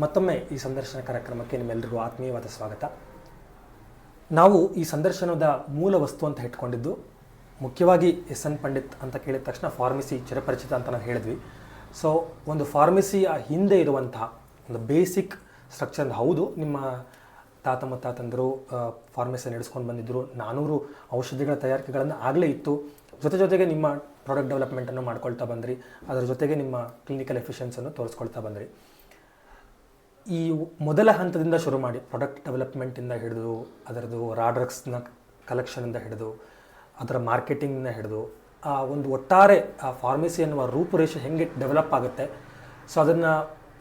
ಮತ್ತೊಮ್ಮೆ ಈ ಸಂದರ್ಶನ ಕಾರ್ಯಕ್ರಮಕ್ಕೆ ನಿಮ್ಮೆಲ್ಲರಿಗೂ ಆತ್ಮೀಯವಾದ ಸ್ವಾಗತ. ನಾವು ಈ ಸಂದರ್ಶನದ ಮೂಲ ವಸ್ತು ಅಂತ ಇಟ್ಕೊಂಡಿದ್ದು, ಮುಖ್ಯವಾಗಿ ಎಸ್ ಎನ್ ಪಂಡಿತ್ ಅಂತ ಕೇಳಿದ ತಕ್ಷಣ ಫಾರ್ಮಸಿ ಚಿರಪರಿಚಿತ ಅಂತ ನಾವು ಹೇಳಿದ್ವಿ. ಸೊ ಒಂದು ಫಾರ್ಮಸಿಯ ಹಿಂದೆ ಇರುವಂತಹ ಒಂದು ಬೇಸಿಕ್ ಸ್ಟ್ರಕ್ಚರ್ ಹೌದು, ನಿಮ್ಮ ತಾತ ಮುತ್ತಾತಂದರು ಫಾರ್ಮಸಿ ನಡೆಸ್ಕೊಂಡು ಬಂದಿದ್ದರು ನಾನೂರು ಔಷಧಿಗಳ ತಯಾರಿಕೆಗಳನ್ನು ಆಗಲೇ ಇತ್ತು. ಜೊತೆ ಜೊತೆಗೆ ನಿಮ್ಮ ಪ್ರಾಡಕ್ಟ್ ಡೆವಲಪ್ಮೆಂಟನ್ನು ಮಾಡ್ಕೊಳ್ತಾ ಬಂದ್ರಿ. ಅದರ ಜೊತೆಗೆ ನಿಮ್ಮ ಕ್ಲಿನಿಕಲ್ ಎಫಿಷಿಯನ್ಸನ್ನು ತೋರಿಸ್ಕೊಳ್ತಾ ಬಂದ್ರಿ. ಈ ಮೊದಲ ಹಂತದಿಂದ ಶುರು ಮಾಡಿ ಪ್ರಾಡಕ್ಟ್ ಡೆವಲಪ್ಮೆಂಟಿಂದ ಹಿಡಿದು, ಅದರದ್ದು ರಾ ಡ್ರಗ್ಸ್ನ ಕಲೆಕ್ಷನಿಂದ ಹಿಡಿದು, ಅದರ ಮಾರ್ಕೆಟಿಂಗ್ನ ಹಿಡಿದು, ಆ ಒಂದು ಒಟ್ಟಾರೆ ಆ ಫಾರ್ಮಸಿ ಅನ್ನುವ ರೂಪುರೇಷೆ ಹೆಂಗೆ ಡೆವಲಪ್ ಆಗುತ್ತೆ. ಸೊ ಅದನ್ನು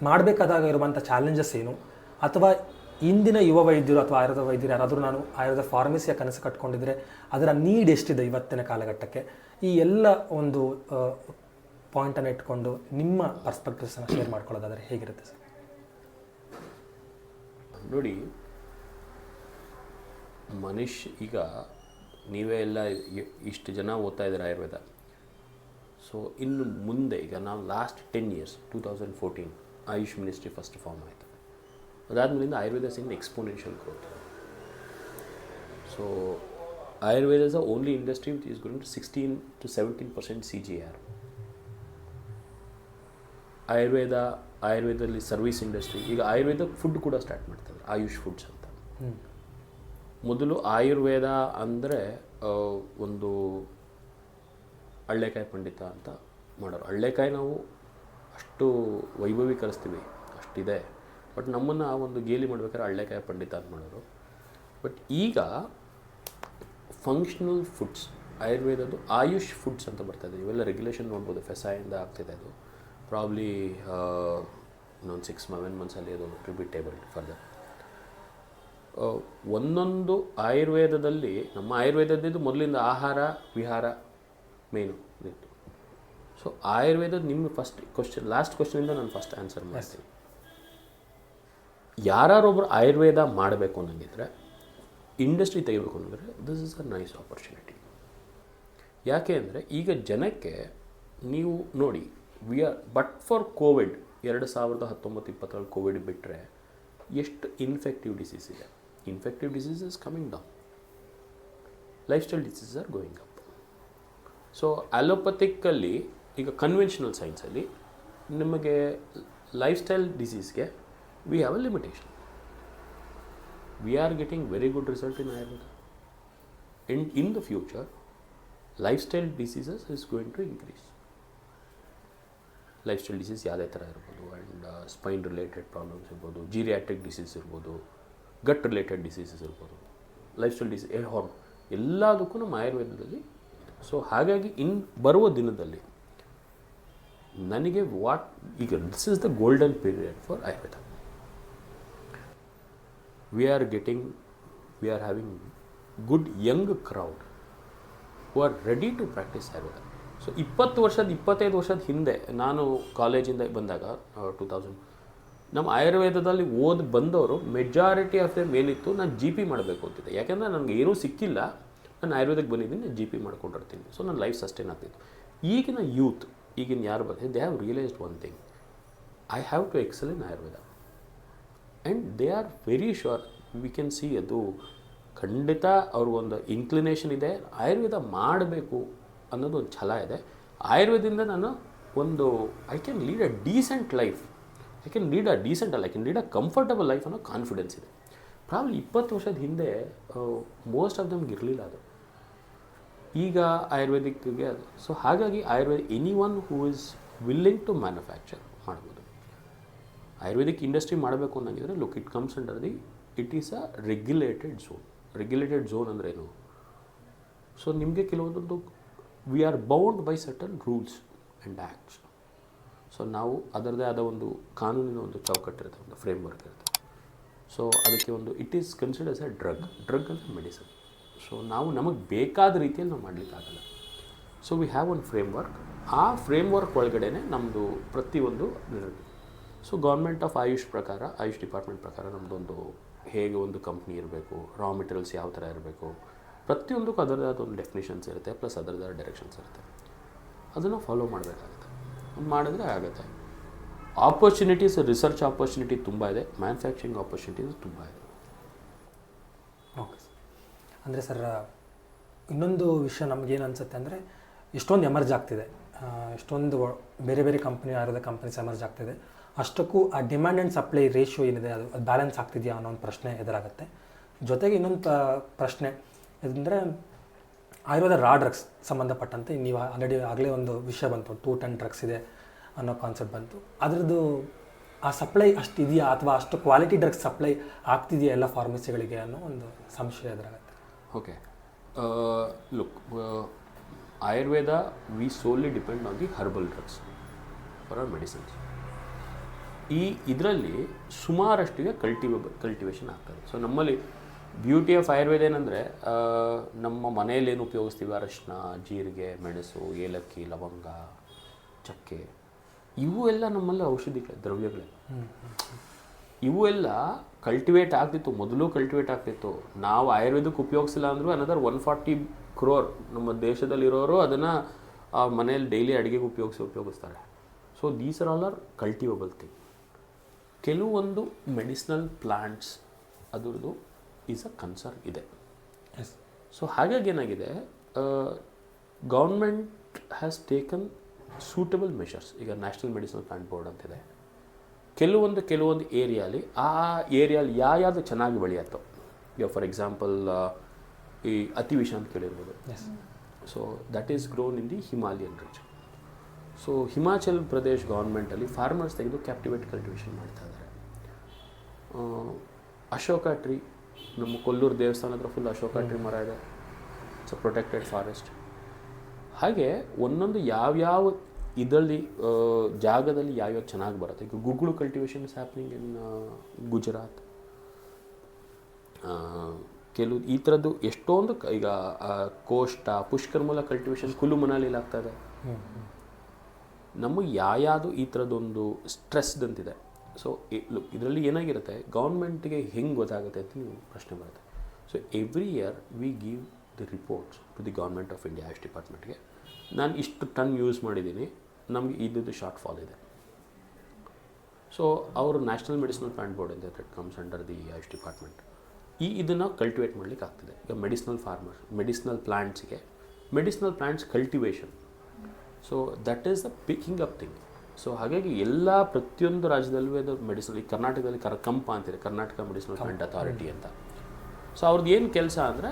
ಮಾಡಬೇಕಾದಾಗ ಇರುವಂಥ ಚಾಲೆಂಜಸ್ ಏನು? ಅಥವಾ ಇಂದಿನ ಯುವ ವೈದ್ಯರು ಅಥವಾ ಆಯುರ್ವೇದ ವೈದ್ಯರು ಯಾರಾದರೂ ನಾನು ಆಯುರ್ವೇದ ಫಾರ್ಮಸಿಯ ಕನಸು ಕಟ್ಕೊಂಡಿದ್ರೆ ಅದರ ನೀಡ್ ಎಷ್ಟಿದೆ ಇವತ್ತಿನ ಕಾಲಘಟ್ಟಕ್ಕೆ? ಈ ಎಲ್ಲ ಒಂದು ಪಾಯಿಂಟನ್ನು ಇಟ್ಕೊಂಡು ನಿಮ್ಮ ಪರ್ಸ್ಪೆಕ್ಟಿವ್ಸನ್ನು ಶೇರ್ ಮಾಡ್ಕೊಳ್ಳೋದಾದರೆ ಹೇಗಿರುತ್ತೆ ಸರ್? ನೋಡಿ, ಮನುಷ್ಯ, ಈಗ ನೀವೇ ಎಲ್ಲ ಇಷ್ಟು ಜನ ಓದ್ತಾ ಇದ್ದಾರೆ ಆಯುರ್ವೇದ? ಸೊ ಇನ್ನು ಮುಂದೆ, ಈಗ ನಾವು last ten years two thousand fourteen Ayush ministry first form ಆಯಿತು. ಅದಾದಮೇಲಿಂದ Ayurveda Singh exponential growth so Ayurveda is the only industry which is growing to sixteen to seventeen percent C G R Ayurveda ಆಯುರ್ವೇದದಲ್ಲಿ service industry ಈಗ Ayurveda food ಕೂಡ start ಮಾಡ್ತಾರೆ AYUSH foods ಅಂತ. ಮೊದಲು ಆಯುರ್ವೇದ ಅಂದರೆ ಒಂದು ಹಳ್ಳೆಕಾಯಿ ಪಂಡಿತ ಅಂತ ಮಾಡೋರು. ಹಳ್ಳೆಕಾಯಿ ನಾವು ಅಷ್ಟು ವೈಭವೀಕರಿಸ್ತೀವಿ ಅಷ್ಟಿದೆ. ಬಟ್ ನಮ್ಮನ್ನು ಆ ಒಂದು ಗೇಲಿ ಮಾಡ್ಬೇಕಾದ್ರೆ ಹಳ್ಳೆಕಾಯಿ ಪಂಡಿತ ಅಂತ ಮಾಡೋರು. ಬಟ್ ಈಗ ಫಂಕ್ಷನಲ್ ಫುಡ್ಸ್ ಆಯುರ್ವೇದದ್ದು ಆಯುಷ್ ಫುಡ್ಸ್ ಅಂತ ಬರ್ತದೆ ಇವೆಲ್ಲ ರೆಗ್ಯುಲೇಷನ್ ನೋಡ್ಬೋದು. ಫೆಸಾಯಿಂದ ಆಗ್ತಿದೆ ಅದು. ಪ್ರಾಬ್ಲಿ ಇನ್ನೊಂದು ಸಿಕ್ಸ್ ಮೆವೆನ್ ಮಂತ್ಸಲ್ಲಿ ಅದು ರಿಪೀಟೇಬಲ್ ಫರ್ದರ್ ಒಂದೊಂದು ಆಯುರ್ವೇದದಲ್ಲಿ, ನಮ್ಮ ಆಯುರ್ವೇದದ್ದು ಮೊದಲಿಂದ ಆಹಾರ, ವಿಹಾರ ಮೇನು ಇತ್ತು. ಸೊ ಆಯುರ್ವೇದದ ನಿಮ್ಮ ಫಸ್ಟ್ ಕ್ವಶನ್ ಲಾಸ್ಟ್ ಕ್ವಶನಿಂದ ನಾನು ಫಸ್ಟ್ ಆನ್ಸರ್ ಮಾಡ್ತೀನಿ. ಯಾರೊಬ್ಬರು ಆಯುರ್ವೇದ ಮಾಡಬೇಕು ಅನ್ನಂಗಿದ್ರೆ ಇಂಡಸ್ಟ್ರಿ ತೆಗಿಬೇಕು ಅನ್ನೋದ್ರೆ this is a nice opportunity ಯಾಕೆ ಅಂದರೆ, ಈಗ ಜನಕ್ಕೆ ನೀವು ನೋಡಿ we are but for Covid ಎರಡು ಸಾವಿರದ ಹತ್ತೊಂಬತ್ತು ಇಪ್ಪತ್ತರಲ್ಲಿ ಕೋವಿಡ್ ಬಿಟ್ಟರೆ ಎಷ್ಟು ಇನ್ಫೆಕ್ಟಿವ್ ಡಿಸೀಸ್ ಇದೆ. Infective disease is coming down lifestyle disease are going up so ಅಲೋಪತಿಕ್ಕಲ್ಲಿ ಈಗ ಕನ್ವೆನ್ಷನಲ್ ಸೈನ್ಸಲ್ಲಿ ನಿಮಗೆ lifestyle ಡಿಸೀಸ್ಗೆ have a limitation we are getting very good result in Ayurveda in in the future lifestyle diseases is going to increase lifestyle disease ಯಾವುದೇ ಥರ ಇರ್ಬೋದು? And spine related problems ಇರ್ಬೋದು geriatric disease ಇರ್ಬೋದು gut related diseases ಇರ್ಬೋದು. Lifestyle disease air harm ಎಲ್ಲದಕ್ಕೂ ನಮ್ಮ ಆಯುರ್ವೇದದಲ್ಲಿ. So ಹಾಗಾಗಿ ಇನ್ ಬರುವ ದಿನದಲ್ಲಿ ನನಗೆ ವಾಟ್ ಈಗ this is the golden period for Ayurveda we are getting, we are having good young crowd who are ready to practise Ayurveda so ಇಪ್ಪತ್ತು ವರ್ಷದ ಇಪ್ಪತ್ತೈದು ವರ್ಷದ ಹಿಂದೆ ನಾನು ಕಾಲೇಜಿಂದ ಬಂದಾಗ ಟೂ ತೌಸಂಡ್ ನಮ್ಮ ಆಯುರ್ವೇದದಲ್ಲಿ ಓದಿ ಬಂದವರು ಮೆಜಾರಿಟಿ ಆಫ್ ದೇಮ್ ಏನಿತ್ತು ನಾನು ಜಿ ಪಿ ಮಾಡಬೇಕು ಅಂತಿದ್ದೆ. ಯಾಕೆಂದರೆ ನನಗೆ ಏನೂ ಸಿಕ್ಕಿಲ್ಲ. ನಾನು ಆಯುರ್ವೇದಕ್ಕೆ ಬಂದಿದ್ದೀನಿ ಜಿ ಪಿ ಮಾಡ್ಕೊಂಡಿರ್ತೀನಿ. ಸೊ ನನ್ನ ಲೈಫ್ ಸಸ್ಟೈನ್ ಆಗ್ತಿತ್ತು. ಈಗಿನ ಯೂತ್ ಈಗಿನ ಯಾರು ಬಂದಿದೆ they have realised one thing I have to excel in Ayurveda and they are very sure we can see ಅದು ಖಂಡಿತ ಅವ್ರಿಗೊಂದು ಇನ್ಕ್ಲಿನೇಷನ್ ಇದೆ. ಆಯುರ್ವೇದ ಮಾಡಬೇಕು ಅನ್ನೋದು ಒಂದು ಛಲ ಇದೆ. ಆಯುರ್ವೇದಿಂದ ನಾನು ಒಂದು I can lead a decent life I can lead a decent ಅಲ್ಲ I can lead a comfortable life ಅನ್ನೋ ಕಾನ್ಫಿಡೆನ್ಸ್ ಇದೆ. ಪ್ರಾಬ್ಲಿ ಇಪ್ಪತ್ತು ವರ್ಷದ ಹಿಂದೆ ಮೋಸ್ಟ್ ಆಫ್ ದಮ್ಗೆ ಇರಲಿಲ್ಲ ಅದು. ಈಗ ಆಯುರ್ವೇದಿಕ್ಗೆ ಅದು. ಸೊ ಹಾಗಾಗಿ Ayurveda anyone who is willing to manufacture ಮಾಡ್ಬೋದು. ಆಯುರ್ವೇದಿಕ್ ಇಂಡಸ್ಟ್ರಿ ಮಾಡಬೇಕು ಅನ್ನೋಂಗಿದ್ರೆ look it comes under the it is a regulated zone regulated zone ಅಂದ್ರೇನು ಸೊ ನಿಮಗೆ ಕೆಲವೊಂದೊಂದು we are bound by certain rules and acts so ನಾವು ಅದರದೇ ಆದ ಒಂದು ಕಾನೂನಿನ ಒಂದು ಚೌಕಟ್ಟಿರುತ್ತೆ ಒಂದು ಫ್ರೇಮ್ ವರ್ಕ್ ಇರುತ್ತೆ. ಸೊ ಅದಕ್ಕೆ ಒಂದು it is considers a drug drug ಅಂದರೆ ಮೆಡಿಸನ್ ಸೊ ನಾವು ನಮಗೆ ಬೇಕಾದ ರೀತಿಯಲ್ಲಿ ನಾವು ಮಾಡಲಿಕ್ಕಾಗಲ್ಲ so we have one framework ಆ ಫ್ರೇಮ್ ವರ್ಕ್ ಒಳಗಡೆ ನಮ್ಮದು ಪ್ರತಿಯೊಂದು ಸೊ ಗೌರ್ಮೆಂಟ್ ಆಫ್ ಆಯುಷ್ ಪ್ರಕಾರ ಆಯುಷ್ ಡಿಪಾರ್ಟ್ಮೆಂಟ್ ಪ್ರಕಾರ ನಮ್ಮದೊಂದು ಹೇಗೆ ಒಂದು ಕಂಪ್ನಿ ಇರಬೇಕು ರಾ ಮೆಟೀರಿಯಲ್ಸ್ ಯಾವ ಥರ ಇರಬೇಕು, ಪ್ರತಿಯೊಂದಕ್ಕೂ ಅದರದೇ ಆದ ಒಂದು ಡೆಫಿನೇಷನ್ಸ್ ಇರುತ್ತೆ ಪ್ಲಸ್ ಅದರದ್ದು ಡೈರೆಕ್ಷನ್ಸ್ ಇರುತ್ತೆ. ಅದನ್ನು ಫಾಲೋ ಮಾಡಬೇಕಾಗುತ್ತೆ. ಮಾಡಿದ್ರೆ ಆಗುತ್ತೆ. ಆಪರ್ಚುನಿಟೀಸ್ ರಿಸರ್ಚ್ ಆಪರ್ಚುನಿಟಿ ತುಂಬ ಇದೆ. ಮ್ಯಾನುಫ್ಯಾಕ್ಚರಿಂಗ್ ಆಪರ್ಚುನಿಟೀಸ್ ತುಂಬ ಇದೆ. ಓಕೆ ಸರ್ ಅಂದರೆ ಸರ್ ಇನ್ನೊಂದು ವಿಷಯ ನಮಗೇನು ಅನಿಸುತ್ತೆ ಅಂದರೆ, ಎಷ್ಟೊಂದು ಎಮರ್ಜ್ ಆಗ್ತಿದೆ. ಎಷ್ಟೊಂದು ಬೇರೆ ಬೇರೆ ಕಂಪ್ನಿ ಆಯುರ್ವೇದ ಕಂಪ್ನೀಸ್ ಎಮರ್ಜ್ ಆಗ್ತಿದೆ. ಅಷ್ಟಕ್ಕೂ ಆ ಡಿಮ್ಯಾಂಡ್ ಆ್ಯಂಡ್ ಸಪ್ಲೈ ರೇಷಿಯೋ ಏನಿದೆ, ಅದು ಅದು ಬ್ಯಾಲೆನ್ಸ್ ಆಗ್ತಿದೆಯಾ ಅನ್ನೋ ಒಂದು ಪ್ರಶ್ನೆ ಎದುರಾಗುತ್ತೆ. ಜೊತೆಗೆ ಇನ್ನೊಂದು ಪ್ರಶ್ನೆ ಅಂದರೆ ಆಯುರ್ವೇದ ರಾ ಡ್ರಗ್ಸ್ ಸಂಬಂಧಪಟ್ಟಂತೆ ನೀವು ಆಲ್ರೆಡಿ ಆಗಲೇ ಒಂದು ವಿಷಯ ಬಂತು ಟೂ ಟನ್ ಡ್ರಗ್ಸ್ ಇದೆ ಅನ್ನೋ ಕಾನ್ಸೆಪ್ಟ್ ಬಂತು. ಅದರದ್ದು ಆ ಸಪ್ಲೈ ಅಷ್ಟು ಇದೆಯಾ ಅಥವಾ ಅಷ್ಟು ಕ್ವಾಲಿಟಿ ಡ್ರಗ್ಸ್ ಸಪ್ಲೈ ಆಗ್ತಿದೆಯಾ ಎಲ್ಲ ಫಾರ್ಮಸಿಗಳಿಗೆ ಅನ್ನೋ ಒಂದು ಸಂಶಯ ಎದುರಾಗುತ್ತೆ. Okay look Ayurveda we solely depend on the herbal drugs for our medicines ಈ ಇದರಲ್ಲಿ ಸುಮಾರಷ್ಟಿಗೆ ಕಲ್ಟಿವೆ ಕಲ್ಟಿವೇಷನ್ ಆಗ್ತದೆ. ಸೊ ನಮ್ಮಲ್ಲಿ ಬ್ಯೂಟಿ ಆಫ್ ಆಯುರ್ವೇದ ಏನಂದರೆ ನಮ್ಮ ಮನೆಯಲ್ಲಿ ಏನು ಉಪಯೋಗಿಸ್ತೀವಿ? ಅರಶಿನ, ಜೀರಿಗೆ, ಮೆಣಸು, ಏಲಕ್ಕಿ, ಲವಂಗ, ಚಕ್ಕೆ. ಇವು ಎಲ್ಲ ನಮ್ಮಲ್ಲಿ ಔಷಧಿಗಳೇ, ದ್ರವ್ಯಗಳೇ. ಇವು ಎಲ್ಲ ಕಲ್ಟಿವೇಟ್ ಆಗ್ತಿತ್ತು. ಮೊದಲು ಕಲ್ಟಿವೇಟ್ ಆಗ್ತಿತ್ತು. ನಾವು ಆಯುರ್ವೇದಕ್ಕೆ ಉಪಯೋಗಿಸಿಲ್ಲ ಅಂದರೂ ಅನದರ್ ಒನ್ ಫಾರ್ಟಿ ಕ್ರೋರ್ ನಮ್ಮ ದೇಶದಲ್ಲಿರೋರು ಅದನ್ನು ಮನೆಯಲ್ಲಿ ಡೈಲಿ ಅಡುಗೆಗೆ ಉಪಯೋಗಿಸಿ, ಉಪಯೋಗಿಸ್ತಾರೆ. So these are all are cultivable thing ಕೆಲವೊಂದು ಮೆಡಿಸಿನಲ್ ಪ್ಲಾಂಟ್ಸ್ ಅದರದ್ದು ಈಸ್ ಅ ಕನ್ಸರ್ನ್ ಇದೆ. ಎಸ್ ಸೊ ಹಾಗಾಗಿ ಏನಾಗಿದೆ government has taken suitable measures ಈಗ ನ್ಯಾಷನಲ್ ಮೆಡಿಸಿನಲ್ ಪ್ಲಾಂಟ್ ಬೋರ್ಡ್ ಅಂತಿದೆ. ಕೆಲವೊಂದು ಕೆಲವೊಂದು ಏರಿಯಾಲಿ ಆ ಏರಿಯಾಲಿ ಯಾವ್ಯಾವುದು ಚೆನ್ನಾಗಿ ಬೆಳೆಯುತ್ತೋ ಈಗ ಫಾರ್ ಎಕ್ಸಾಂಪಲ್ ಈ ಅತಿ ವಿಷ ಅಂತ ಕೇಳಿರ್ಬೋದು. So that is grown in the Himalayan ridge so Himachal Pradesh ಗೌರ್ಮೆಂಟಲ್ಲಿ farmers ತೆಗೆದು ಕ್ಯಾಪ್ಟಿವೇಟ್ ಕಲ್ಟಿವೇಷನ್ ಮಾಡ್ತಾ ಇದ್ದಾರೆ ಆ, ಅಶೋಕ ಟ್ರೀ ನಮ್ಮ ಕೊಲ್ಲೂರು ದೇವಸ್ಥಾನ ಹತ್ರ ಫುಲ್ ಅಶೋಕ ಟ್ರೀ ಮರ ಇದೆ. ಸೊ ಅ ಪ್ರೊಟೆಕ್ಟೆಡ್ ಫಾರೆಸ್ಟ್ ಹಾಗೆ ಒಂದೊಂದು ಯಾವ್ಯಾವ ಇದರಲ್ಲಿ ಜಾಗದಲ್ಲಿ ಯಾವ್ಯಾವ ಚೆನ್ನಾಗಿ ಬರುತ್ತೆ. ಈಗ ಗುಗ್ಗಳು cultivation is happening in Gujarat. ಕೆಲವು ಈ ಥರದ್ದು ಎಷ್ಟೊಂದು ಈಗ ಕೋಷ್ಟ ಕೋಷ್ಟ ಪುಷ್ಕರ್ಮೂಲ ಕಲ್ಟಿವೇಷನ್ ಕುಲು ಮನಾಲಿಲಿ ಆಗ್ತಾ ಇದೆ. ನಮಗೆ ಯಾವ್ಯಾವುದು ಈ ಥರದ್ದೊಂದು ಸ್ಟ್ರೆಸ್ಡ್ ಸೊ ಇದರಲ್ಲಿ ಏನಾಗಿರುತ್ತೆ? ಗೌರ್ಮೆಂಟ್ಗೆ ಹೆಂಗೆ ಗೊತ್ತಾಗುತ್ತೆ ಅಂತ ನೀವು ಪ್ರಶ್ನೆ ಬರುತ್ತೆ. So every year we give the reports to the government of India Ayush ಡಿಪಾರ್ಟ್ಮೆಂಟ್ಗೆ ನಾನು ಇಷ್ಟು ಟನ್ ಯೂಸ್ ಮಾಡಿದ್ದೀನಿ. ನಮಗೆ ಇದ್ದು ಶಾರ್ಟ್ ಫಾಲ್ ಇದೆ. ಸೊ ಅವರು ನ್ಯಾಷನಲ್ ಮೆಡಿಸಿನಲ್ ಪ್ಲಾಂಟ್ ಬೋರ್ಡ್ ಅಂತ that comes under the Ayush department ಈ ಇದನ್ನು ಕಲ್ಟಿವೇಟ್ ಮಾಡಲಿಕ್ಕೆ ಆಗ್ತದೆ. ಈಗ medicinal farmers medicinal ಪ್ಲಾಂಟ್ಸ್ಗೆ medicinal plants cultivation so that is the picking up thing so ಹಾಗಾಗಿ ಎಲ್ಲ ಪ್ರತಿಯೊಂದು ರಾಜ್ಯದಲ್ಲೂ ಅದು ಮೆಡಿಸಿನ್ ಈ ಕರ್ನಾಟಕದಲ್ಲಿ ಕರ್ ಕಂಪ ಅಂತಿದೆ ಕರ್ನಾಟಕ ಮೆಡಿಸಿನಲ್ ಪ್ಲಾಂಟ್ ಅಥಾರಿಟಿ ಅಂತ. ಸೊ ಅವ್ರದ್ದು ಏನು ಕೆಲಸ ಅಂದರೆ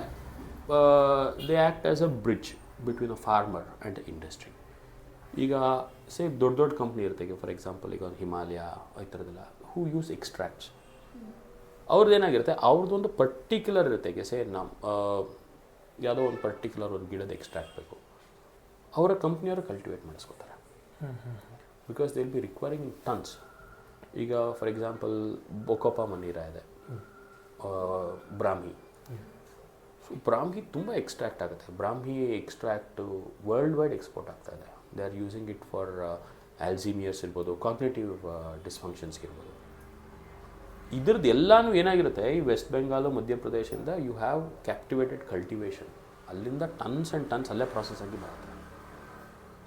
they act as a bridge between a farmer and industry ಈಗ ಸೇ ದೊಡ್ಡ ದೊಡ್ಡ ಕಂಪ್ನಿ ಇರುತ್ತೆ. ಈಗ ಫಾರ್ ಎಕ್ಸಾಂಪಲ್ ಈಗ ಒಂದು ಹಿಮಾಲಯ ಈ ಥರದ್ದೆಲ್ಲ ಹೂ ಯೂಸ್ ಎಕ್ಸ್ಟ್ರಾಕ್ಟ್ಸ್ ಅವ್ರದ್ದು ಏನಾಗಿರುತ್ತೆ ಅವ್ರದ್ದೊಂದು ಪರ್ಟಿಕ್ಯುಲರ್ ಇರುತ್ತೆ. ಈಗ ಸೇ ನಮ್ಮ ಯಾವುದೋ ಒಂದು ಪರ್ಟಿಕ್ಯುಲರ್ ಒಂದು ಗಿಡದ ಎಕ್ಸ್ಟ್ರಾಕ್ಟ್ ಬೇಕು. ಅವರ ಕಂಪ್ನಿಯವರು cultivate ಮಾಡಿಸ್ಕೋತಾರೆ. Because they will be requiring tons ಈಗ ಫಾರ್ ಎಕ್ಸಾಂಪಲ್ ಬೊಕೊಪ ಮನೀರ ಇದೆ. ಬ್ರಾಹ್ಮಿ ಸೊ ಬ್ರಾಹ್ಮಿ ತುಂಬ ಎಕ್ಸ್ಟ್ರಾಕ್ಟ್ ಆಗುತ್ತೆ. Brahmi extract world wide export ಆಗ್ತಾ ಇದೆ. They are using it for Alzheimer's ಇರ್ಬೋದು ಕಾಗ್ನೇಟಿವ್ ಡಿಸ್ಫಂಕ್ಷನ್ಸ್ ಇರ್ಬೋದು. ಇದ್ರದ್ದು ಎಲ್ಲಾನು ಏನಾಗಿರುತ್ತೆ? ಈ ವೆಸ್ಟ್ ಬೆಂಗಾಲು ಮಧ್ಯಪ್ರದೇಶದಿಂದ ಯು ಹ್ಯಾವ್ ಕ್ಯಾಪ್ಟಿವೇಟೆಡ್ ಕಲ್ಟಿವೇಷನ್ ಅಲ್ಲಿಂದ ಟನ್ಸ್ ಆ್ಯಂಡ್ ಟನ್ಸ್ ಅಲ್ಲೇ ಪ್ರಾಸೆಸ್ ಆಗಿ ಬರುತ್ತೆ.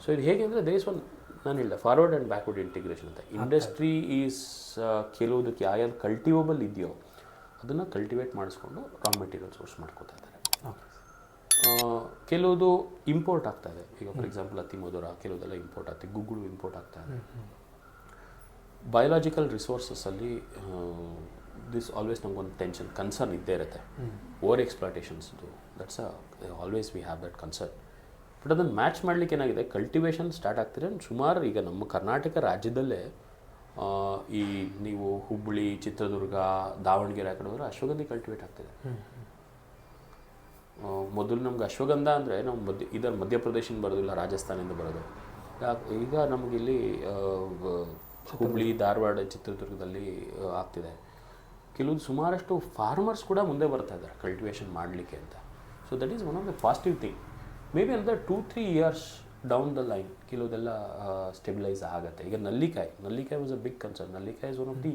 ಸೊ ಇದು ಹೇಗೆ ಅಂದರೆ ದೇಸ್ ಒನ್ ನಾನು ಹೇಳಿದೆ ಫಾರ್ವರ್ಡ್ ಆ್ಯಂಡ್ ಬ್ಯಾಕ್ವರ್ಡ್ ಇಂಟಿಗ್ರೇಷನ್ ಅಂತ ಇಂಡಸ್ಟ್ರಿ ಈಸ್ ಕೆಲವುದಕ್ಕೆ ಯಾವ್ಯಾವ್ದು ಕಲ್ಟಿವೇಬಲ್ ಇದೆಯೋ ಅದನ್ನು ಕಲ್ಟಿವೇಟ್ ಮಾಡಿಸ್ಕೊಂಡು ರಾ ಮೆಟೀರಿಯಲ್ ಸೋರ್ಸ್ ಮಾಡ್ಕೋತಾ ಇದ್ದಾರೆ. ಕೆಲವುದು ಇಂಪೋರ್ಟ್ ಆಗ್ತಾ ಇದೆ. ಈಗ ಫಾರ್ ಎಕ್ಸಾಂಪಲ್ ಅತಿ ಮಧುರ ಕೆಲವುದೆಲ್ಲ ಇಂಪೋರ್ಟ್ ಆಗ್ತದೆ ಗುಗ್ಗುಳು ಇಂಪೋರ್ಟ್ ಆಗ್ತಾ ಇದೆ. ಬಯೋಲಾಜಿಕಲ್ ರಿಸೋರ್ಸಸ್ಸಲ್ಲಿ ದಿಸ್ ಆಲ್ವೇಸ್ ನಮಗೊಂದು ಟೆನ್ಷನ್ ಕನ್ಸರ್ನ್ ಇದ್ದೇ ಇರುತ್ತೆ. Over ಎಕ್ಸ್ಪ್ಲಾಟೇಷನ್ಸ್ದು that's always we have that concern but ಅದನ್ನು ಮ್ಯಾಚ್ ಮಾಡಲಿಕ್ಕೆ ಏನಾಗಿದೆ? ಕಲ್ಟಿವೇಷನ್ ಸ್ಟಾರ್ಟ್ ಆಗ್ತಿದೆ. ಸುಮಾರು ಈಗ ನಮ್ಮ ಕರ್ನಾಟಕ ರಾಜ್ಯದಲ್ಲೇ ಈ ನೀವು ಹುಬ್ಬಳ್ಳಿ ಚಿತ್ರದುರ್ಗ ದಾವಣಗೆರೆ ಆ ಕಡೆ ಹೋದ್ರೆ ಅಶ್ವಗಂಧಿ ಕಲ್ಟಿವೇಟ್ ಆಗ್ತಿದೆ. ಮೊದಲು ನಮ್ಗೆ ಅಶ್ವಗಂಧ ಅಂದರೆ ನಾವು ಮಧ್ಯ ಇದರ ಮಧ್ಯಪ್ರದೇಶದಿಂದ ಬರೋದಿಲ್ಲ ರಾಜಸ್ಥಾನದಿಂದ ಬರೋದು. ಈಗ ನಮಗಿಲ್ಲಿ ಹುಬ್ಬಳ್ಳಿ ಧಾರವಾಡ ಚಿತ್ರದುರ್ಗದಲ್ಲಿ ಆಗ್ತಿದೆ. ಕೆಲವೊಂದು ಸುಮಾರಷ್ಟು ಫಾರ್ಮರ್ಸ್ ಕೂಡ ಮುಂದೆ ಬರ್ತಾ ಇದ್ದಾರೆ ಕಲ್ಟಿವೇಷನ್ ಮಾಡಲಿಕ್ಕೆ ಅಂತ. So that is one of the positive thing may be ಅಂದರೆ two three years down the line ಕೆಲವುದೆಲ್ಲ stabilise ಆಗುತ್ತೆ. ಈಗ ನಲ್ಲಿಕಾಯಿ ನಲ್ಲಿಕಾಯಿ was a big concern ನಲ್ಲಿಕಾಯಿ is one of the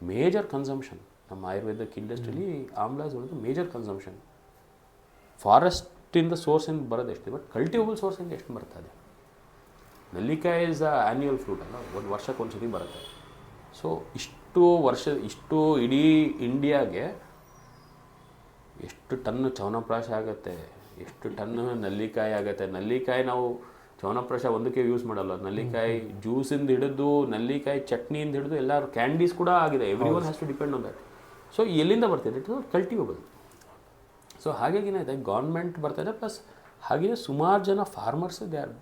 major consumption ನಮ್ಮ ಆಯುರ್ವೇದಕ್ ಇಂಡಸ್ಟ್ರಿಲಿ amlas is one of the major consumption ಫಾರೆಸ್ಟಿಂದ ಸೋರ್ಸಿಂದ ಬರೋದು ಎಷ್ಟು? ಬಟ್ ಕಲ್ಟಿವೇಬಲ್ ಸೋರ್ಸಿಂದ ಎಷ್ಟು ಬರ್ತದೆ ನಲ್ಲಿಕಾಯಿ ಇಸ್ ಅ ಆ್ಯನ್ಯುವಲ್ ಫ್ರೂಟ್ ಅಲ್ಲ ಒಂದು ವರ್ಷಕ್ಕೆ ಒಂದು ಸತಿ ಬರುತ್ತೆ. ಸೊ ಇಷ್ಟು ವರ್ಷ ಇಷ್ಟು ಇಡೀ ಇಂಡಿಯಾಗೆ ಎಷ್ಟು ಟನ್ ಚವನಪ್ರಾಶ ಆಗುತ್ತೆ? ಎಷ್ಟು ಟನ್ ನಲ್ಲಿಕಾಯಿ ಆಗುತ್ತೆ. ನಲ್ಲಿಕಾಯಿ ನಾವು ಚವನಪ್ರಾಶ ಒಂದಕ್ಕೆ ಯೂಸ್ ಮಾಡಲ್ಲ. ನಲ್ಲಿಕಾಯಿ ಜ್ಯೂಸಿಂದ ಹಿಡಿದು ನಲ್ಲಿಕಾಯಿ ಚಟ್ನಿಯಿಂದ ಹಿಡಿದು ಎಲ್ಲರೂ ಕ್ಯಾಂಡೀಸ್ ಕೂಡ ಆಗಿದೆ. Every one has to depend on that so ಎಲ್ಲಿಂದ ಬರ್ತಿದೆ ಇಟ್ ಕಲ್ಟಿವೇಬಲ್ ಸೊ ಹಾಗಾಗಿ ಏನಾಯ್ತು ಗೌರ್ಮೆಂಟ್ ಬರ್ತಾಯಿದೆ ಪ್ಲಸ್ ಹಾಗೆಯೇ ಸುಮಾರು ಜನ ಫಾರ್ಮರ್ಸ್ ದೇ ಆರ್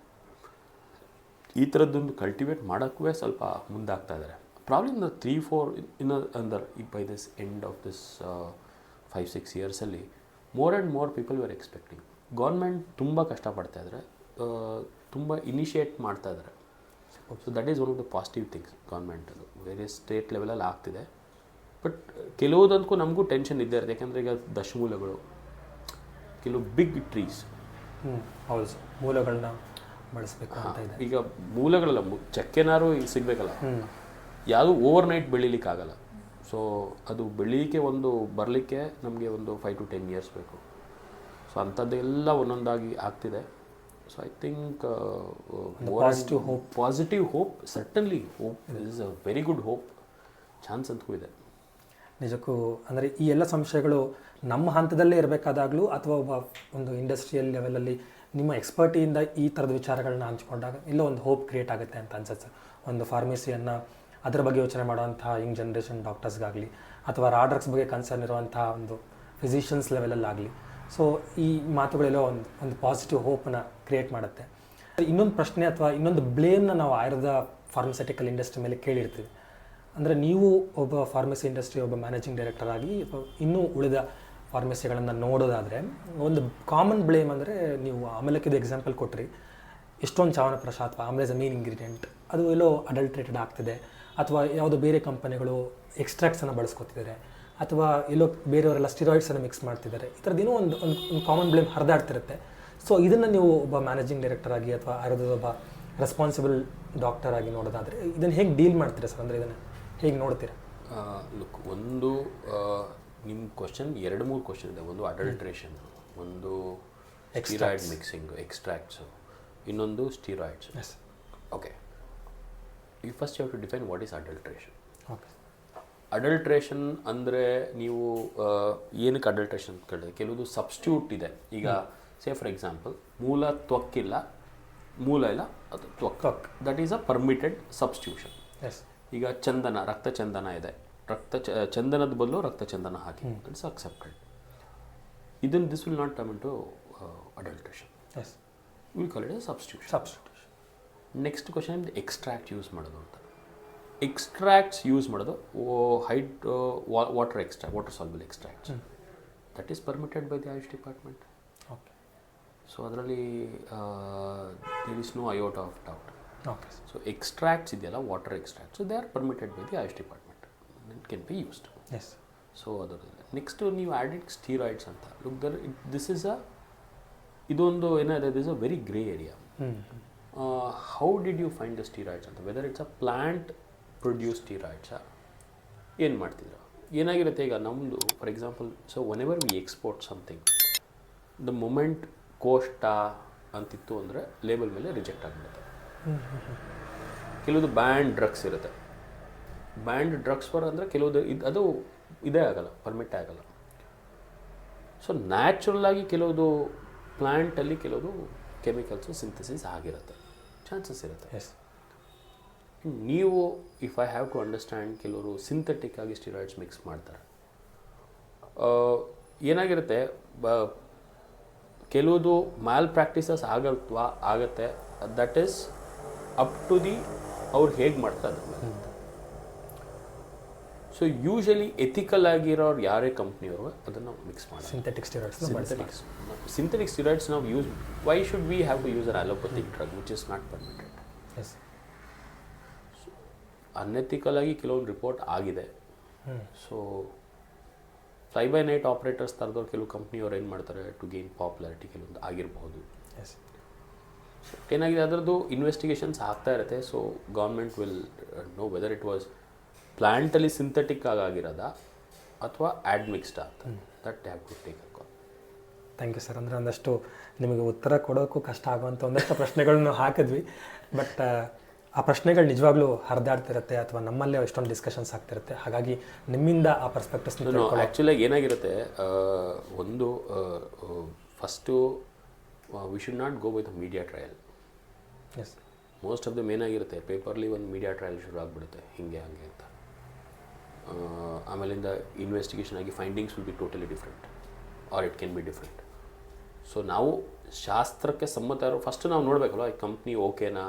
ಈ ಥರದ್ದೊಂದು ಕಲ್ಟಿವೇಟ್ ಮಾಡೋಕ್ಕೂ ಸ್ವಲ್ಪ ಮುಂದಾಗ್ತಾ ಇದ್ದಾರೆ. Problem in three four in ಅಂದರ್ ಈ by this end of this five six ಇಯರ್ಸಲ್ಲಿ more and more people wear expecting government ತುಂಬ ಕಷ್ಟಪಡ್ತಾ ಇದ್ದಾರೆ ತುಂಬ ಇನಿಷಿಯೇಟ್ ಮಾಡ್ತಾ ಇದ್ದಾರೆ so that is one of the positive things ಗೌರ್ಮೆಂಟದು ಬೇರೆ ಸ್ಟೇಟ್ ಲೆವೆಲಲ್ಲಿ ಆಗ್ತಿದೆ. ಬಟ್ ಕೆಲವುದಕ್ಕೂ ನಮಗೂ ಟೆನ್ಷನ್ ಇದ್ದೇ ಇರುತ್ತೆ. ಯಾಕೆಂದರೆ ಈಗ ದಶಮೂಲಗಳು ಕೆಲವು ಬಿಗ್ ಟ್ರೀಸ್ ಹೌದು ಮೂಲಗಳನ್ನ ಬಳಸಬೇಕು ಈಗ ಮೂಲಗಳಲ್ಲ ಚಕ್ಕೆನಾರು ಈಗ ಸಿಗಬೇಕಲ್ಲ. ಯಾವುದೂ ಓವರ್ ನೈಟ್ ಬೆಳಿಲಿಕ್ಕಾಗಲ್ಲ. ಸೊ ಅದು ಬೆಳೀಲಿಕ್ಕೆ ಒಂದು ಬರಲಿಕ್ಕೆ ನಮಗೆ ಒಂದು ಫೈವ್ ಟು ಟೆನ್ ಇಯರ್ಸ್ ಬೇಕು. ಸೊ ಅಂಥದ್ದೆಲ್ಲ ಒಂದೊಂದಾಗಿ ಆಗ್ತಿದೆ. So I think positive hope positive hope certainly hope is a very good hope chance ಅಂತೂ ಇದೆ. ನಿಜಕ್ಕೂ ಅಂದರೆ ಈ ಎಲ್ಲ ಸಂಶಯಗಳು ನಮ್ಮ ಹಂತದಲ್ಲೇ ಇರಬೇಕಾದಾಗಲೂ ಅಥವಾ ಒಬ್ಬ ಒಂದು ಇಂಡಸ್ಟ್ರಿಯಲ್ ಲೆವೆಲಲ್ಲಿ ನಿಮ್ಮ ಎಕ್ಸ್ಪರ್ಟಿಯಿಂದ ಈ ಥರದ ವಿಚಾರಗಳನ್ನ ಹಂಚ್ಕೊಂಡಾಗ ಇಲ್ಲೋ ಒಂದು ಹೋಪ್ ಕ್ರಿಯೇಟ್ ಆಗುತ್ತೆ ಅಂತ ಅನ್ಸುತ್ತೆ ಒಂದು ಫಾರ್ಮಸಿಯನ್ನು ಅದರ ಬಗ್ಗೆ ಯೋಚನೆ ಮಾಡುವಂಥ ಯಂಗ್ ಜನ್ರೇಷನ್ ಡಾಕ್ಟರ್ಸ್ಗಾಗಲಿ ಅಥವಾ ರಾಡರ್ಸ್ ಬಗ್ಗೆ ಕನ್ಸರ್ನ್ ಇರುವಂತಹ ಒಂದು ಫಿಸಿಷಿಯನ್ಸ್ ಲೆವೆಲಲ್ಲಾಗಲಿ ಸೊ ಈ ಮಾತುಗಳೆಲ್ಲೋ ಒಂದು ಒಂದು ಪಾಸಿಟಿವ್ ಹೋಪನ್ನ ಕ್ರಿಯೇಟ್ ಮಾಡುತ್ತೆ. ಇನ್ನೊಂದು ಪ್ರಶ್ನೆ ಅಥವಾ ಇನ್ನೊಂದು ಬ್ಲೇಮ್ನ ನಾವು ಆಯುರ್ವೇದ ಫಾರ್ಮಸ್ಯೂಟಿಕಲ್ ಇಂಡಸ್ಟ್ರಿ ಮೇಲೆ ಕೇಳಿರ್ತೀವಿ. ಅಂದರೆ ನೀವು ಒಬ್ಬ ಫಾರ್ಮಸಿ ಇಂಡಸ್ಟ್ರಿ ಒಬ್ಬ ಮ್ಯಾನೇಜಿಂಗ್ ಡೈರೆಕ್ಟರ್ ಆಗಿ ಇನ್ನೂ ಉಳಿದ ಫಾರ್ಮಸಿಗಳನ್ನು ನೋಡೋದಾದರೆ, ಒಂದು ಕಾಮನ್ ಬ್ಲೇಮ್ ಅಂದರೆ ನೀವು ಆಮೇಲಕ್ಕಿದ ಎಕ್ಸಾಂಪಲ್ ಕೊಟ್ರಿ. ಎಷ್ಟೊಂದು ಚಾವನಪ್ರಶ ಅಥವಾ ಆಮ್ಲೇಸ್ ಅ ಮೇನ್ ಇಂಗ್ರೀಡಿಯೆಂಟ್ ಅದು ಎಲ್ಲೋ ಅಡಲ್ಟ್ರೇಟೆಡ್ ಆಗ್ತಿದೆ. ಅಥವಾ ಯಾವುದೋ ಬೇರೆ ಕಂಪನಿಗಳು ಎಕ್ಸ್ಟ್ರಾಕ್ಟ್ಸನ್ನು ಬಳಸ್ಕೊತಿದ್ದಾರೆ. ಅಥವಾ ಎಲ್ಲೋ ಬೇರೆಯವರೆಲ್ಲ ಸ್ಟಿರಾಯ್ಡ್ಸನ್ನು ಮಿಕ್ಸ್ ಮಾಡ್ತಿದ್ದಾರೆ. ಈ ಥರದ್ದು ಏನೋ ಒಂದು ಒಂದು ಒಂದು ಕಾಮನ್ ಬ್ಲೇಮ್ ಹರಿದಾಡ್ತಿರುತ್ತೆ. ಸೊ ಇದನ್ನು ನೀವು ಒಬ್ಬ ಮ್ಯಾನೇಜಿಂಗ್ ಡೈರೆಕ್ಟರ್ ಆಗಿ ಅಥವಾ ಆಯುರ್ವೇದದ ಒಬ್ಬ ರೆಸ್ಪಾನ್ಸಿಬಲ್ ಡಾಕ್ಟರ್ ಆಗಿ ನೋಡೋದಾದರೆ ಇದನ್ನು ಹೇಗೆ ಡೀಲ್ ಮಾಡ್ತೀರಾ ಸರ್? ಅಂದರೆ ಇದನ್ನು ಹೇಗೆ ನೋಡ್ತೀರಾ? ಲುಕ್ ಒಂದು ನಿಮ್ಮ ಕ್ವಶನ್ ಎರಡು ಮೂರು ಕ್ವಶನ್ ಇದೆ. ಒಂದು ಅಡಲ್ಟ್ರೇಷನ್ ಒಂದು ಸ್ಟಿರಾಯ್ಡ್ ಮಿಕ್ಸಿಂಗ್ ಎಕ್ಸ್ಟ್ರಾಕ್ಟ್ಸು ಇನ್ನೊಂದು steroids yes okay you first you have to define what is adulteration adulteration ಅಂದರೆ ನೀವು ಏನಕ್ಕೆ ಅಡಲ್ಟ್ರೇಷನ್ ಅಂತ ಕೇಳಿದ್ರೆ ಕೆಲವುದು ಸಬ್ಸ್ಟ್ಯೂಟ್ ಇದೆ. ಈಗ ಸೇ ಫಾರ್ ಎಕ್ಸಾಂಪಲ್ ಮೂಲ ತ್ವಕ್ಕಿಲ್ಲ ಮೂಲ ಇಲ್ಲ ಅದು ತ್ವಕ್. That is a permitted substitution yes ಈಗ ಚಂದನ ರಕ್ತ ಚಂದನ ಇದೆ. ರಕ್ತ ಚಂದನದ ಬದಲು ರಕ್ತ ಚಂದನ ಹಾಕಿ ಇಟ್ಸ್ ಅಕ್ಸೆಪ್ಟೆಡ್ ಇದನ್ನು this will not come to adulteration yes will call it substitution substitution next question extract use ಮಾಡೋದು ಅಂತ. ಎಕ್ಸ್ಟ್ರಾಕ್ಟ್ಸ್ ಯೂಸ್ ಮಾಡೋದು hide water extra water soluble extracts that is permitted by the Ayush department okay so ಅದರಲ್ಲಿ there is no iota of doubt okay so extracts ಇದೆಯಲ್ಲ water extracts they are permitted by the Ayush department it can be used yes so ಅದರದ್ದು next ನೀವು added steroids ಅಂತ. Look there this is a ಇದೊಂದು ಏನಾಗಿದೆ this a very grey area how did you find the steroids ಅಂತ? Whether it's a plant produce ಸ್ಟೀರಾಯ್ಡ್ಸಾ ಏನು ಮಾಡ್ತಿದ್ರು? ಏನಾಗಿರುತ್ತೆ ಈಗ ನಮ್ಮದು for example so whenever we export something the moment ಕೋಷ್ಟ ಅಂತಿತ್ತು ಅಂದರೆ ಲೇಬಲ್ ಮೇಲೆ ರಿಜೆಕ್ಟ್ ಆಗಿಬಿಡುತ್ತೆ. ಕೆಲವೊಂದು ಬ್ಯಾಂಡ್ ಡ್ರಗ್ಸ್ ಇರುತ್ತೆ. ಬ್ಯಾಂಡ್ ಡ್ರಗ್ಸ್ ಫಾರ್ ಅಂದರೆ ಕೆಲವೊಂದು ಇದು, ಅದು ಇದೇ ಆಗಲ್ಲ ಪರ್ಮಿಟ್ ಆಗಲ್ಲ. ಸೊ ನ್ಯಾಚುರಲ್ಲಾಗಿ ಕೆಲವೊಂದು ಕೆಲವುದು ಪ್ಲ್ಯಾಂಟಲ್ಲಿ ಕೆಲವೊಂದು ಕೆಮಿಕಲ್ಸು ಸಿಂಥಸಿಸ್ ಆಗಿರುತ್ತೆ. ಚಾನ್ಸಸ್ ಇರುತ್ತೆ. ಎಸ್ ನೀವು if I have to understand ಕೆಲವರು ಸಿಂಥೆಟಿಕ್ ಆಗಿ ಸ್ಟಿರಾಯ್ಡ್ಸ್ ಮಿಕ್ಸ್ ಮಾಡ್ತಾರೆ. ಏನಾಗಿರುತ್ತೆ ಬ ಕೆಲವುದು ಮ್ಯಾಲ್ ಪ್ರಾಕ್ಟೀಸಸ್ ಆಗಲ್ವಾ ಆಗತ್ತೆ. That is up to the ಅವ್ರು ಹೇಗೆ ಮಾಡ್ತಾರೆ ಸೊ ಯೂಶಲಿ ಎಥಿಕಲ್ ಆಗಿರೋರು ಯಾರೇ ಕಂಪ್ನಿಯವರು ಅದನ್ನು ಮಿಕ್ಸ್ ಮಾಡಿ synthetic steroids synthetics synthetic steroids ನಾವು use why should we have to use or allopathic drug which is not permitted yes unethical ಆಗಿ ಕೆಲವೊಂದು ರಿಪೋರ್ಟ್ ಆಗಿದೆ. So fly by night operators ಥರದವ್ರು ಕೆಲವು ಕಂಪ್ನಿಯವ್ರು ಏನು ಮಾಡ್ತಾರೆ ಟು ಗೇನ್ ಪಾಪ್ಯುಲಾರಿಟಿ ಕೆಲವೊಂದು ಆಗಿರಬಹುದು ಎಸ್ ಏನಾಗಿದೆ? ಅದರದ್ದು ಇನ್ವೆಸ್ಟಿಗೇಷನ್ಸ್ ಆಗ್ತಾ ಇರುತ್ತೆ. So government will know whether it was ಪ್ಲ್ಯಾಂಟಲ್ಲಿ synthetic ಆಗಿರೋದ ಅಥವಾ ಆಡ್ಮಿಕ್ಸ್ಡ್ ಆಗ್ತದೆ that have to take a thank you sir ಅಂದರೆ ಒಂದಷ್ಟು ನಿಮಗೆ ಉತ್ತರ ಕೊಡೋಕ್ಕೂ ಕಷ್ಟ ಆಗುವಂಥ ಒಂದಷ್ಟು ಪ್ರಶ್ನೆಗಳನ್ನು ಹಾಕಿದ್ವಿ. ಬಟ್ ಆ ಪ್ರಶ್ನೆಗಳು ನಿಜವಾಗ್ಲೂ ಹರಿದಾಡ್ತಿರುತ್ತೆ ಅಥವಾ ನಮ್ಮಲ್ಲೇ ಎಷ್ಟೊಂದು ಡಿಸ್ಕಷನ್ಸ್ ಆಗ್ತಿರುತ್ತೆ. ಹಾಗಾಗಿ ನಿಮ್ಮಿಂದ ಆ ಪರ್ಸ್ಪೆಕ್ಟಿವ್ಸ್ ಆ್ಯಕ್ಚುಲಾಗಿ ಏನಾಗಿರುತ್ತೆ ಒಂದು first we should not go with media trial as most of them ಏನಾಗಿರುತ್ತೆ ಪೇಪರ್ಲಿ ಒಂದು ಮೀಡಿಯಾ ಟ್ರಯಲ್ ಶುರು ಆಗಿಬಿಡುತ್ತೆ ಹಿಂಗೆ ಹಂಗೆ ಅಂತ. ಆಮೇಲಿಂದ ಇನ್ವೆಸ್ಟಿಗೇಷನ್ ಆಗಿ findings will be totally different or it can be different so ನಾವು ಶಾಸ್ತ್ರಕ್ಕೆ ಸಮ್ಮತ ಇರೋ ಫಸ್ಟ್ ನಾವು ನೋಡಬೇಕಲ್ವ ಈ ಕಂಪ್ನಿ ಓಕೆನಾ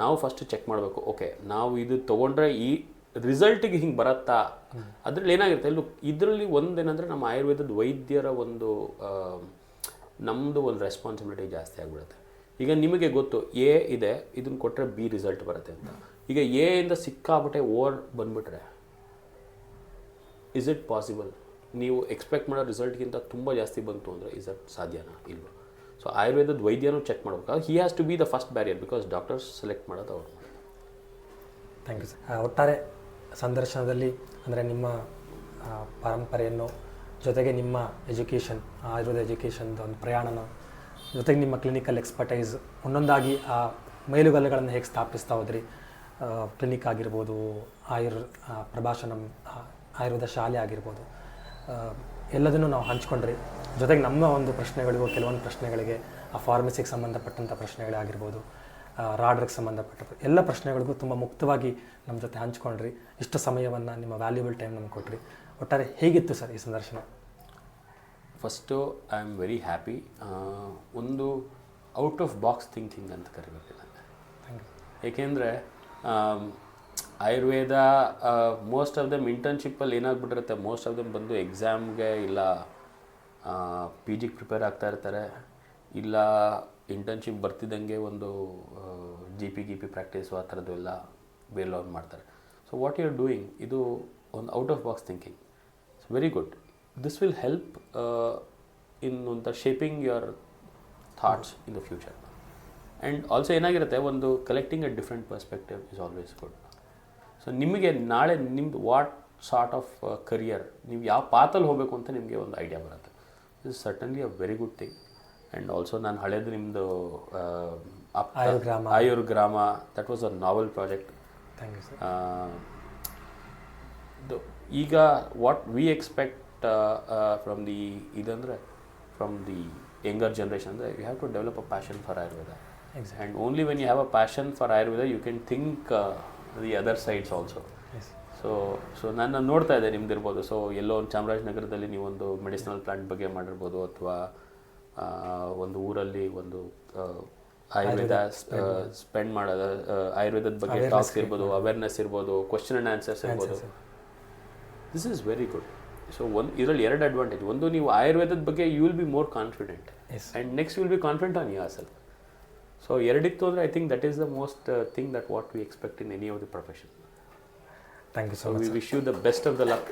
ನಾವು ಫಸ್ಟ್ ಚೆಕ್ ಮಾಡಬೇಕು. ಓಕೆ ನಾವು ಇದು ತೊಗೊಂಡ್ರೆ ಈ ರಿಸಲ್ಟಿಗೆ ಹಿಂಗೆ ಬರತ್ತಾ? ಅದ್ರಲ್ಲಿ ಏನಾಗಿರುತ್ತೆ? ಇಲ್ಲಿ ಇದರಲ್ಲಿ ಒಂದೇನಂದರೆ ನಮ್ಮ ಆಯುರ್ವೇದದ ವೈದ್ಯರ ಒಂದು ನಮ್ಮದು ಒಂದು ರೆಸ್ಪಾನ್ಸಿಬಿಲಿಟಿ ಜಾಸ್ತಿ ಆಗಿಬಿಡುತ್ತೆ. ಈಗ ನಿಮಗೆ ಗೊತ್ತು, ಎ ಇದೆ, ಇದನ್ನು ಕೊಟ್ಟರೆ ಬಿ ರಿಸಲ್ಟ್ ಬರುತ್ತೆ ಅಂತ. ಈಗ ಎ ಇಂದ ಸಿಕ್ಕಾಬಿಟ್ಟೆ ಓವರ್ ಬಂದ್ಬಿಟ್ರೆ ಇಸ್ ಇಟ್ ಪಾಸಿಬಲ್ ನೀವು ಎಕ್ಸ್ಪೆಕ್ಟ್ ಮಾಡೋ ರಿಸಲ್ಟ್ಗಿಂತ ತುಂಬ ಜಾಸ್ತಿ ಬಂತು ಅಂದರೆ ಇಸ್ ಅಟ್ ಸಾಧ್ಯನಾ? ಇಲ್ವಾ? ಸೊ ಆಯುರ್ವೇದದ ವೈದ್ಯನೂ ಚೆಕ್ ಮಾಡ್ಬೇಕು. He has to be the first barrier because doctors select ಮಾಡೋದು ಅವ್ರು. ಥ್ಯಾಂಕ್ ಯು ಸರ್ ಒಟ್ಟಾರೆ ಸಂದರ್ಶನದಲ್ಲಿ ಅಂದರೆ ನಿಮ್ಮ ಪರಂಪರೆಯನ್ನು ಜೊತೆಗೆ ನಿಮ್ಮ ಎಜುಕೇಷನ್ ಆಯುರ್ವೇದ ಎಜುಕೇಷನ್ದು ಒಂದು ಪ್ರಯಾಣನ ಜೊತೆಗೆ ನಿಮ್ಮ ಕ್ಲಿನಿಕಲ್ ಎಕ್ಸ್ಪರ್ಟೈಸ್ ಒಂದೊಂದಾಗಿ, ಆ, ಮೈಲುಗಲ್ಲುಗಳನ್ನು ಹೇಗೆ ಸ್ಥಾಪಿಸ್ತಾ ಹೋದ್ರಿ? ಕ್ಲಿನಿಕ್ ಆಗಿರ್ಬೋದು, ಆಯುರ್ ಪ್ರಭಾಷಣ ಆಯುರ್ವೇದ ಶಾಲೆ ಆಗಿರ್ಬೋದು ಎಲ್ಲದನ್ನು ನಾವು ಹಂಚ್ಕೊಂಡ್ರಿ ಜೊತೆಗೆ ನಮ್ಮ ಒಂದು ಪ್ರಶ್ನೆಗಳಿಗೂ ಕೆಲವೊಂದು ಪ್ರಶ್ನೆಗಳಿಗೆ ಆ ಫಾರ್ಮಸಿಗೆ ಸಂಬಂಧಪಟ್ಟಂಥ ಪ್ರಶ್ನೆಗಳಾಗಿರ್ಬೋದು ರಾಡ್ರಿಗೆ ಸಂಬಂಧಪಟ್ಟ ಎಲ್ಲ ಪ್ರಶ್ನೆಗಳಿಗೂ ತುಂಬ ಮುಕ್ತವಾಗಿ ನಮ್ಮ ಜೊತೆ ಹಂಚ್ಕೊಂಡ್ರಿ. ಇಷ್ಟು ಸಮಯವನ್ನು ನಿಮ್ಮ ವ್ಯಾಲ್ಯೂಬಲ್ ಟೈಮ್ ನಮ್ಗೆ ಕೊಟ್ರಿ. ಒಟ್ಟಾರೆ ಹೇಗಿತ್ತು ಸರ್ ಈ ಸಂದರ್ಶನ? First I am very happy ಒಂದು ಔಟ್ ಆಫ್ ಬಾಕ್ಸ್ ಥಿಂಕಿಂಗ್ ಅಂತ ಕರಿಬೇಕು ನಾನು ಥ್ಯಾಂಕ್ ಯು. ಏಕೆಂದರೆ ಆಯುರ್ವೇದ ಮೋಸ್ಟ್ ಆಫ್ ದಮ್ ಇಂಟರ್ನ್ಶಿಪ್ಪಲ್ಲಿ ಏನಾಗ್ಬಿಟ್ಟಿರುತ್ತೆ ಮೋಸ್ಟ್ ಆಫ್ ದಮ್ ಬಂದು ಎಕ್ಸಾಮ್ಗೆ ಇಲ್ಲ ಪಿ ಜಿಗೆ ಪ್ರಿಪೇರ್ ಆಗ್ತಾ ಇರ್ತಾರೆ, ಇಲ್ಲ ಇಂಟರ್ನ್ಶಿಪ್ ಬರ್ತಿದ್ದಂಗೆ ಒಂದು G P G P practice ಆ ಥರದ್ದು ಎಲ್ಲ ಅವ್ರು ಮಾಡ್ತಾರೆ. So what you are doing ಇದು ಒಂದು out of box thinking it's very good this will help in ಒಂಥರ shaping your thoughts in the future and also ಏನಾಗಿರುತ್ತೆ, ಒಂದು collecting a different perspective is always good so ನಿಮಗೆ ನಾಳೆ ನಿಮ್ದು what sort of career ನೀವು ಯಾವ ಪಾತಲ್ಲಿ ಹೋಗಬೇಕು ಅಂತ ನಿಮಗೆ ಒಂದು ಐಡಿಯಾ ಬರುತ್ತೆ. Is certainly a very good thing and also ನಾನು ಹಳೇದು ನಿಮ್ಮದು Ayurgrama. Ayurgrama that was a novel project ಈಗ what we expect from the ಇದಂದರೆ from the younger generation ಅಂದರೆ you have to develop a passion for Ayurveda Exactly. And only when you have a passion for Ayurveda you can think the other sides also so so ನಾನು ನೋಡ್ತಾ ಇದ್ದೆ ನಿಮ್ದಿರ್ಬೋದು so ಎಲ್ಲೋ ಒಂದು ಚಾಮರಾಜನಗರದಲ್ಲಿ ನೀವೊಂದು medicinal plant ಬಗ್ಗೆ ಮಾಡಿರ್ಬೋದು ಅಥವಾ ಒಂದು ಊರಲ್ಲಿ ಒಂದು ಆಯುರ್ವೇದ ಸ್ಪೆಂಡ್ ಮಾಡೋದು ಆಯುರ್ವೇದದ ಬಗ್ಗೆ ಟಾಸ್ಕ್ ಇರ್ಬೋದು. ಅವೇರ್ನೆಸ್ ಇರ್ಬೋದು ಕ್ವಶನ್ ಆ್ಯಂಡ್ ಆನ್ಸರ್ಸ್ ಇರ್ಬೋದು. This is very good so ಒಂದು ಇದರಲ್ಲಿ ಎರಡು ಅಡ್ವಾಂಟೇಜ್ ಒಂದು ನೀವು ಆಯುರ್ವೇದದ ಬಗ್ಗೆ you will be more confident and and next will be confident on yourself so ಎರಡಿತ್ತು ಅಂದರೆ I think that is the most thing that what we expect in any of the profession thank you so much wish you the best of the luck